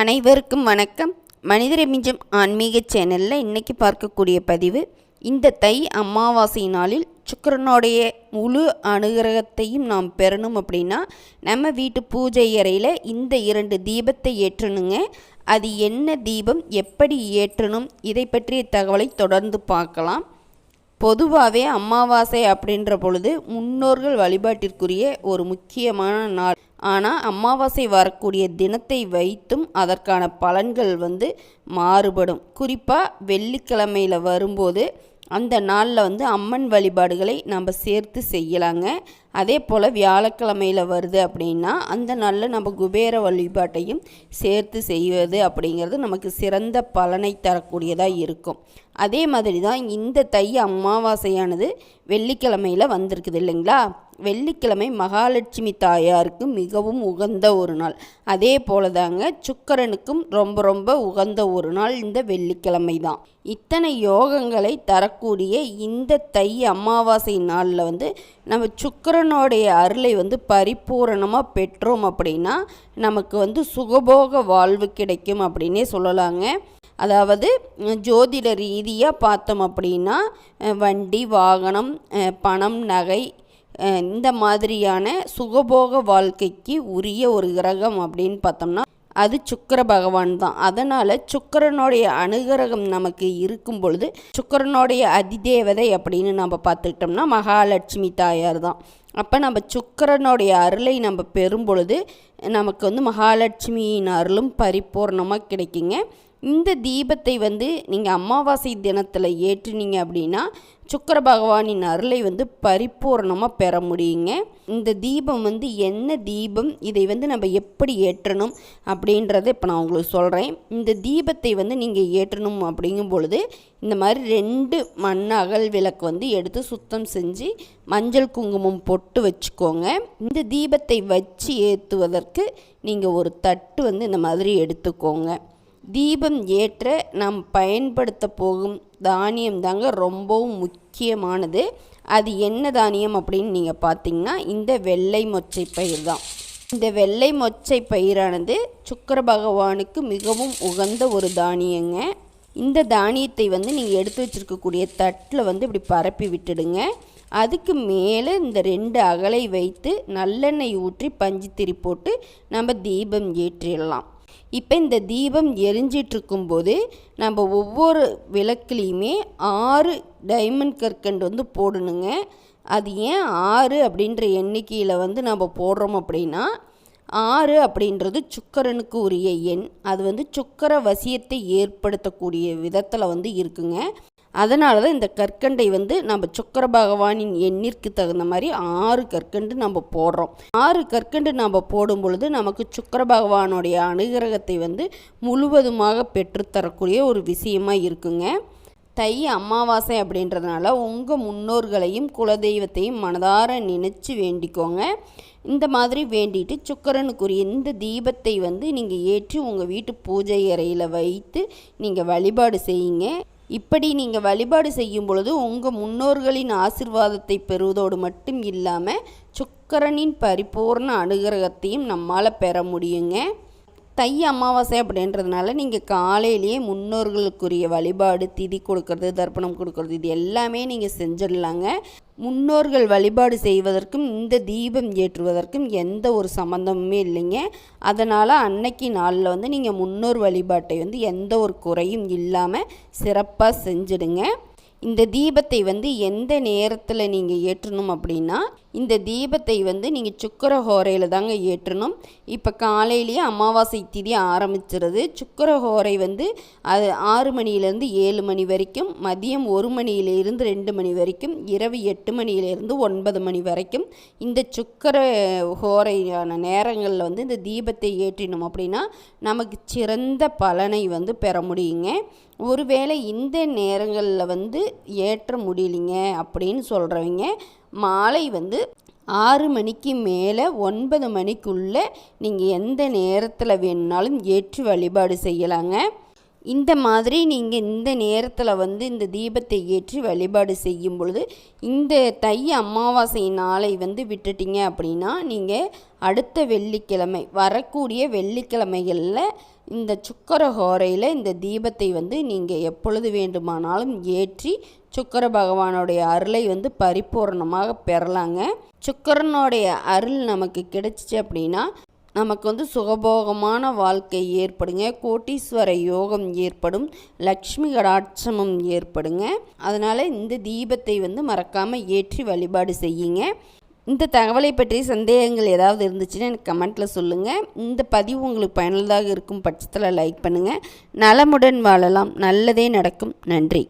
அனைவருக்கும் வணக்கம். மனிதரை மிஞ்சும் ஆன்மீக சேனலில் இன்றைக்கி பார்க்கக்கூடிய பதிவு இந்த தை அமாவாசை நாளில் சுக்கிரனுடைய முழு அனுகிரகத்தையும் நாம் பெறணும் அப்படின்னா நம்ம வீட்டு பூஜை அறையில் இந்த இரண்டு தீபத்தை ஏற்றணுங்க. அது என்ன தீபம் எப்படி ஏற்றணும் இதை பற்றிய தகவலை தொடர்ந்து பார்க்கலாம். பொதுவாகவே அமாவாசை அப்படின்ற பொழுது முன்னோர்கள் வழிபாட்டிற்குரிய ஒரு முக்கியமான நாள். ஆனால் அமாவாசை வரக்கூடிய தினத்தை வைத்தும் அதற்கான பலன்கள் வந்து மாறுபடும். குறிப்பாக வெள்ளிக்கிழமையில் வரும்போது அந்த நாளில் வந்து அம்மன் வழிபாடுகளை நம்ம சேர்த்து செய்யலாங்க. அதே போல் வியாழக்கிழமையில் வருது அப்படின்னா அந்த நாளில் நம்ம குபேர வழிபாட்டையும் சேர்த்து செய்வது அப்படிங்கிறது நமக்கு சிறந்த பலனை தரக்கூடியதாக இருக்கும். அதே மாதிரி தான் இந்த தை அமாவாசையானது வெள்ளிக்கிழமையில் வந்திருக்குது இல்லைங்களா? வெள்ளிக்கிழமை மகாலட்சுமி தாயாருக்கு மிகவும் உகந்த ஒரு நாள். அதே போல தாங்க சுக்கரனுக்கும் ரொம்ப ரொம்ப உகந்த ஒரு நாள் இந்த வெள்ளிக்கிழமை தான். இத்தனை யோகங்களை தரக்கூடிய இந்த தை அமாவாசை நாளில் வந்து நம்ம சுக்கரனுடைய அருளை வந்து பரிபூரணமாக பெற்றோம் அப்படின்னா நமக்கு வந்து சுகபோக வாழ்வு கிடைக்கும் அப்படின்னே சொல்லலாங்க. அதாவது ஜோதிட ரீதியாக பார்த்தோம் அப்படின்னா வண்டி வாகனம் பணம் நகை இந்த மாதிரியான சுகபோக வாழ்க்கைக்கு உரிய ஒரு கிரகம் அப்படின்னு பார்த்தோம்னா அது சுக்கர பகவான் தான். அதனால் சுக்கரனுடைய அனுகிரகம் நமக்கு இருக்கும் பொழுது சுக்கரனுடைய அதிதேவதை அப்படின்னு நம்ம பார்த்துக்கிட்டோம்னா மகாலட்சுமி தாயார் தான். அப்போ நம்ம சுக்கரனுடைய அருளை நம்ம பெறும் பொழுது நமக்கு வந்து மகாலட்சுமியின் அருளும் பரிபூர்ணமாக கிடைக்குங்க. இந்த தீபத்தை வந்து நீங்கள் அமாவாசை தினத்தில் ஏற்றினீங்க அப்படின்னா சுக்கர பகவானின் அருளை வந்து பரிபூர்ணமாக பெற முடியுங்க. இந்த தீபம் வந்து என்ன தீபம் இதை வந்து நம்ம எப்படி ஏற்றணும் அப்படின்றத இப்போ நான் உங்களுக்கு சொல்கிறேன் இந்த தீபத்தை வந்து நீங்கள் ஏற்றணும் அப்படிங்கும் பொழுது இந்த மாதிரி ரெண்டு மண் அகல் விளக்கு வந்து எடுத்து சுத்தம் செஞ்சு மஞ்சள் குங்குமம் பொட்டு வச்சுக்கோங்க. இந்த தீபத்தை வச்சு ஏற்றுவதற்கு நீங்கள் ஒரு தட்டு வந்து இந்த மாதிரி எடுத்துக்கோங்க. தீபம் ஏற்ற நாம் பயன்படுத்த போகும் தானியம் தாங்க ரொம்பவும் முக்கியமானது. அது என்ன தானியம் அப்படின்னு நீங்கள் பார்த்தீங்கன்னா இந்த வெள்ளை மொச்சை பயிர் தான். இந்த வெள்ளை மொச்சை பயிரானது சுக்கர பகவானுக்கு மிகவும் உகந்த ஒரு தானியங்க. இந்த தானியத்தை வந்து நீங்கள் எடுத்து வச்சுருக்கக்கூடிய தட்டில் வந்து இப்படி பரப்பி விட்டுடுங்க. அதுக்கு மேலே இந்த ரெண்டு அகலை வைத்து நல்லெண்ணெய் ஊற்றி பஞ்சு திரி போட்டு நம்ம தீபம் ஏற்றிடலாம். இப்போ இந்த தீபம் எரிஞ்சிட்ருக்கும்போது நம்ம ஒவ்வொரு விளக்குலேயுமே ஆறு டைமண்ட் கற்கண்டு வந்து போடணுங்க. அது ஏன் ஆறு அப்படின்ற எண்ணிக்கையில் வந்து நம்ம போடுறோம் அப்படின்னா ஆறு அப்படின்றது சுக்கரனுக்கு உரிய எண். அது வந்து சுக்கர வசியத்தை ஏற்படுத்தக்கூடிய விதத்தில் வந்து இருக்குங்க. அதனால தான் இந்த கற்கண்டை வந்து நம்ம சுக்கர பகவானின் எண்ணிற்கு தகுந்த மாதிரி ஆறு கற்கண்டு நம்ம போடுறோம். ஆறு கற்கண்டு நம்ம போடும் பொழுது நமக்கு சுக்கர பகவானுடைய அனுகிரகத்தை வந்து முழுவதுமாக பெற்றுத்தரக்கூடிய ஒரு விஷயமா இருக்குங்க. தை அமாவாசை அப்படின்றதுனால உங்கள் முன்னோர்களையும் குலதெய்வத்தையும் மனதார நினச்சி வேண்டிக்கோங்க. இந்த மாதிரி வேண்டிட்டு சுக்கரனுக்குரிய இந்த தீபத்தை வந்து நீங்கள் ஏற்றி உங்கள் வீட்டு பூஜை அறையில் வைத்து நீங்கள் வழிபாடு செய்யுங்க. இப்படி நீங்கள் வழிபாடு செய்யும் பொழுது உங்கள் முன்னோர்களின் ஆசிர்வாதத்தை பெறுவதோடு மட்டும் இல்லாமல் சுக்கரனின் பரிபூர்ண அனுகிரகத்தையும் நம்மால் பெற முடியுங்க. தை அமாவாசை அப்படின்றதுனால நீங்கள் காலையிலேயே முன்னோர்களுக்குரிய வழிபாடு திதி கொடுக்கறது தர்ப்பணம் கொடுக்கறது இது எல்லாமே நீங்கள் செஞ்சிடலாங்க. முன்னோர்கள் வழிபாடு செய்வதற்கும் இந்த தீபம் ஏற்றுவதற்கும் எந்த ஒரு சம்மந்தமுமே இல்லைங்க. அதனால் அன்னைக்கு நாளில் வந்து நீங்கள் முன்னோர் வழிபாட்டை வந்து எந்த ஒரு குறையும் இல்லாமல் சிறப்பாக செஞ்சிடுங்க. இந்த தீபத்தை வந்து எந்த நேரத்தில் நீங்கள் ஏற்றணும் அப்படின்னா இந்த தீபத்தை வந்து நீங்கள் சுக்கர ஹோரையில் தாங்க ஏற்றணும். இப்போ காலையிலேயே அமாவாசை திதி ஆரம்பிச்சிருது. சுக்கர ஹோரை வந்து அது ஆறு மணியிலேருந்து ஏழு மணி வரைக்கும் மதியம் ஒரு மணியிலிருந்து ரெண்டு மணி வரைக்கும் இரவு எட்டு மணியிலேருந்து ஒன்பது மணி வரைக்கும் இந்த சுக்கர ஹோரையான நேரங்களில் வந்து இந்த தீபத்தை ஏற்றினோம் அப்படின்னா நமக்கு சிறந்த பலனை வந்து பெற முடியுங்க. ஒருவேளை இந்த நேரங்களில் வந்து ஏற்ற முடியலிங்க அப்படின்னு சொல்கிறவங்க மாலை வந்து ஆறு மணிக்கு மேலே ஒன்பது மணிக்குள்ளே நீங்கள் எந்த நேரத்தில் வேணுனாலும் ஏற்று வழிபாடு செய்யலாங்க. இந்த மாதிரி நீங்கள் இந்த நேரத்தில் வந்து இந்த தீபத்தை ஏற்றி வழிபாடு செய்யும் பொழுது இந்த தை அமாவாசை நாளை வந்து விட்டுட்டீங்க அப்படின்னா நீங்கள் அடுத்த வெள்ளிக்கிழமை வரக்கூடிய வெள்ளிக்கிழமைகளில் இந்த சுக்கர ஹோரையில் இந்த தீபத்தை வந்து நீங்கள் எப்பொழுது வேண்டுமானாலும் ஏற்றி சுக்கர பகவானுடைய அருளை வந்து பரிபூர்ணமாக பெறலாங்க. சுக்கரனுடைய அருள் நமக்கு கிடைச்சிச்சு அப்படின்னா நமக்கு வந்து சுகபோகமான வாழ்க்கை ஏற்படுங்க. கோட்டீஸ்வர யோகம் ஏற்படும். லக்ஷ்மி கடாட்சமும் ஏற்படுங்க. அதனால் இந்த தீபத்தை வந்து மறக்காமல் ஏற்றி வழிபாடு செய்யுங்க. இந்த தகவலை பற்றி சந்தேகங்கள் ஏதாவது இருந்துச்சுன்னா எனக்கு கமெண்ட்டில் சொல்லுங்கள் இந்த பதிவு உங்களுக்கு பயனுள்ளதாக இருக்கும் பட்சத்தில் லைக் பண்ணுங்கள் நலமுடன் வாழலாம். நல்லதே நடக்கும். நன்றி.